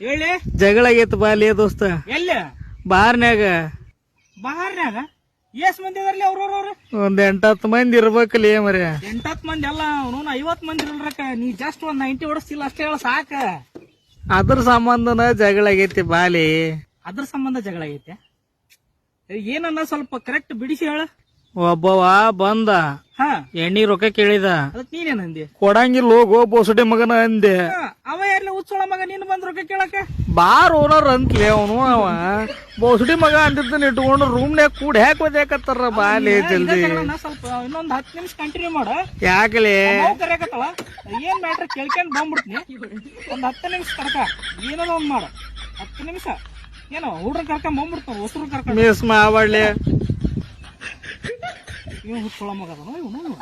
ಹೇಳಿ. ಜಗಳ ಆಗೈತೆ ಬಾಲಿ ದೋಸ್ತ. ಎಲ್ಲಿ? ಬಾರ್ನ್ಯಾಗ. ಬಾರ್ನ್ಯಾಗ? ಎಸ್ ಮಂದಿ ಅದಾರ್ಲಿ ಅವ್ರವ್ರವ್ರು ಒಂದ್ ಎಂಟತ್ತು ಮಂದಿ ಇರ್ಬೇಕಲ್ಲಿ ಮರಿ ಎಂಟತ್ ಮಂದಿ ಅಲ್ಲ ಅವನು ಐವತ್ ಮಂದಿ ಇರಲ್ರಕ್ಕ ನೀ ಜಸ್ಟ್ ಒಂದ್ ನೈಂಟಿ ಹೊಡಿಸ್ತಿಲ್ಲ ಅಷ್ಟೇ ಹೇಳ ಸಾಕ. ಅದ್ರ ಸಂಬಂಧನ ಜಗಳ ಆಗೈತಿ ಬಾಲಿ ಅದ್ರ ಸಂಬಂಧ ಜಗಳ ಆಗೈತೆ. ಏನನ್ನ ಸ್ವಲ್ಪ ಕರೆಕ್ಟ್ ಬಿಡಿಸಿ ಹೇಳ. ಒಬ್ಬವ ಬಂದ. ಹಾ. ಎಣ್ಣಿ ರೊಕ್ಕ ಕೇಳಿದ. ಅದಕ್ ನೀನೇನಂದಿ ಕೊಡಂಗಿಲ್ಲ ಹೋಗೋ ಬೋಸಡಿ ಮಗನ ಅಂದೆ. ಹಾ, ಅವ ಯಾರ್ಲಿ ಉಚ್ಚೋಳ ಮಗ ನೀನು ಬಂದ್ ರೊಕ್ಕ ಕೇಳಕ ಬಾರ್ ಓನರ್ ಅಂತಲೇ ಅವನು ಅವ. ಬೋಸಡಿ ಮಗ ಅಂದಿದ್ದನ್ನ ಇಟ್ಕೊಂಡು ರೂಮ್ನ್ಯಾಗ ಕೂಡ ಹ್ಯಾಕ್ ಓದ್ಯಾಕತ್ತಾರ ಬಾಲಿ ಜಲ್ದಿ. ಸ್ವಲ್ಪ ಇನ್ನೊಂದ್ ಹತ್ತು ನಿಮಿಷ ಕಂಟಿನ್ಯೂ ಮಾಡ. ಯಾಕಲೆ? ನಾವು ಕರೆಯಕತ್ತಳ. ಏನ್ ಮ್ಯಾಟ್ರ್ ಕೇಳ್ಕೊಂಡ್ ಬಂದ್ಬಿಡ್ತೀನಿ. ಒಂದ್ ಹತ್ತು ನಿಮಿಷ ಕರ್ಕ. ಏನೋ ಒಂದ್ ಮಾಡ. ಹತ್ತು ನಿಮಿಷ. ಏನೋ ಹುಡ್ರ ಕರ್ಕೊಂಡ್ ಬಂದ್ಬಿಡ್ತಾವ ಹೊಸರು ಕರ್ಕೊಂಡ್. ಮಿಸ್ ಮಾಡಲಿ ಇವ್ ಹುಚ್ಚೊಳ ಮಗ ಇವ್ನು?